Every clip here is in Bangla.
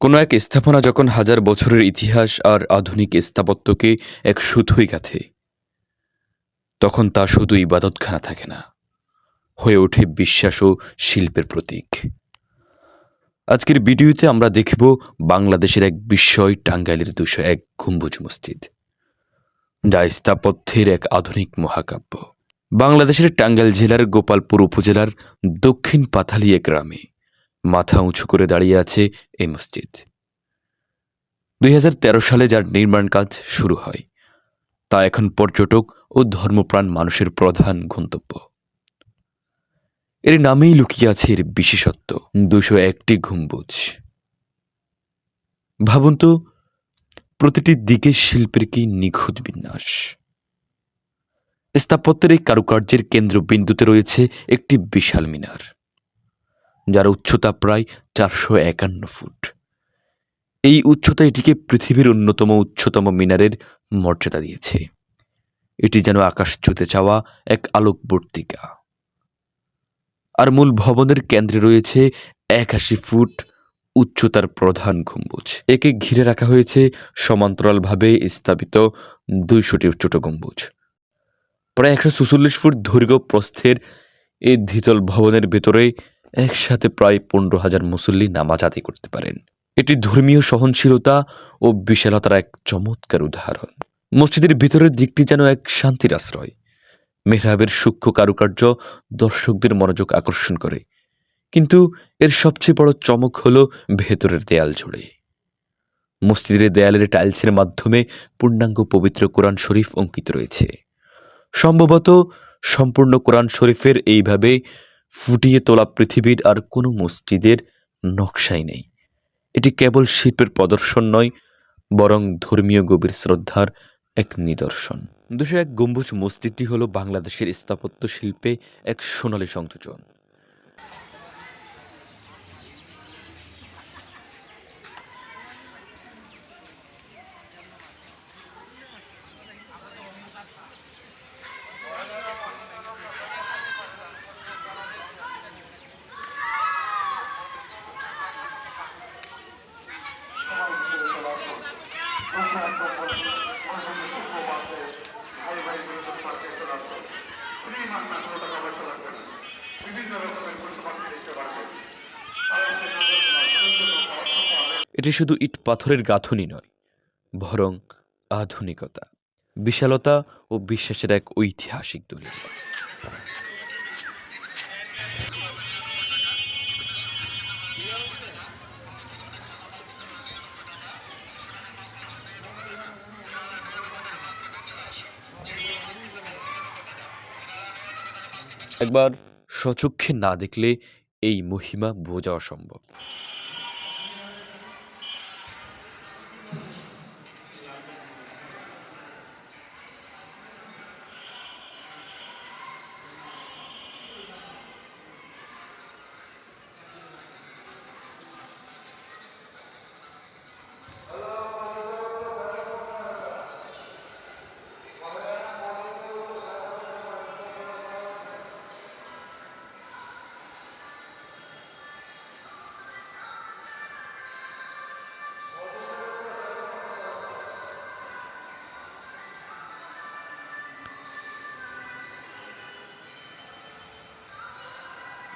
কোনো এক স্থাপনা যখন হাজার বছরের ইতিহাস আর আধুনিক স্থাপত্যকে এক সুতোই গাঁথে তখন তা শুধু ইবাদতখানা থাকে না, হয়ে ওঠে বিশ্বাস ও শিল্পের প্রতীক। আজকের ভিডিওতে আমরা দেখব বাংলাদেশের এক বিস্ময় টাঙ্গাইলের দুশো এক গম্বুজ মসজিদ, যা স্থাপত্যের এক আধুনিক মহাকাব্য। বাংলাদেশের টাঙ্গাইল জেলার গোপালপুর উপজেলার দক্ষিণ পাথালিয়া গ্রামে মাথা উঁচু করে দাঁড়িয়ে আছে এই মসজিদ। দুই হাজার তেরো সালে যার নির্মাণ কাজ শুরু হয়, তা এখন পর্যটক ও ধর্মপ্রাণ মানুষের প্রধান গন্তব্য। এর নামেই লুকিয়ে আছে এর বিশেষত্ব দুশো একটি গম্বুজ। ভাবুন তো, প্রতিটি দিকে শিল্পের কি নিখুঁত বিন্যাস। স্থাপত্যের এই কারুকার্যের কেন্দ্রবিন্দুতে রয়েছে একটি বিশাল মিনার। যার উচ্চতা প্রায় চারশো একান্ন ফুট। এই উচ্চতা এটিকে পৃথিবীর অন্যতম উচ্চতম মিনারের মর্যাদা দিয়েছে। এটি যেন আকাশ ছুতে চাওয়া এক আলোকবর্তিকা। আর মূল ভবনের কেন্দ্রে রয়েছে একাশি ফুট উচ্চতার প্রধান গম্বুজ। একে ঘিরে রাখা হয়েছে সমান্তরালভাবে স্থাপিত দুইশোটি ছোট গম্বুজ। প্রায় একশো ফুট দৈর্ঘ্য প্রস্থের এই দ্বিতল ভবনের ভেতরে একসাথে প্রায় পনেরো হাজার মুসল্লি নামাজ আদায় করতে পারেন। এটি ধর্মীয় সহনশীলতা ও বিশালতার এক চমৎকার উদাহরণ। মসজিদের ভিতরের দিকটি যেন এক শান্তির আশ্রয়। মেহরাবের সূক্ষ্ম কারুকার্য দর্শকদের মনোযোগ আকর্ষণ করে। কিন্তু এর সবচেয়ে বড় চমক হল ভেতরের দেয়াল জুড়ে মসজিদের দেয়ালের টাইলসের মাধ্যমে পূর্ণাঙ্গ পবিত্র কোরআন শরীফ অঙ্কিত রয়েছে। সম্ভবত সম্পূর্ণ কোরআন শরীফের এইভাবে ফুটিয়ে তোলা পৃথিবীর আর কোনো মসজিদের নকশাই নেই। এটি কেবল শিল্পের প্রদর্শন নয়, বরং ধর্মীয় গভীর শ্রদ্ধার এক নিদর্শন। দুশো এক গম্বুজ মসজিদটি হল বাংলাদেশের স্থাপত্য শিল্পে এক সোনালী সংযোজন। এটি শুধু ইট পাথরের গাঁথনি নয় বরং আধুনিকতা বিশালতা ও বিশ্বাসের এক ঐতিহাসিক দলিল একবার। স্বচক্ষে না দেখলে এই মহিমা বোঝা অসম্ভব।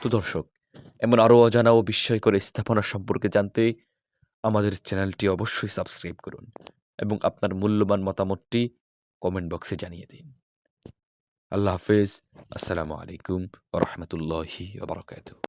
তো দর্শক এমন আরও অজানা ও বিস্ময়কর স্থাপনা সম্পর্কে জানতে আমাদের চ্যানেলটি অবশ্যই সাবস্ক্রাইব করুন এবং আপনার মূল্যবান মতামতটি কমেন্ট বক্সে জানিয়ে দিন। আল্লাহ হাফেজ। আসসালামু আলাইকুম রহমতুল্লাহি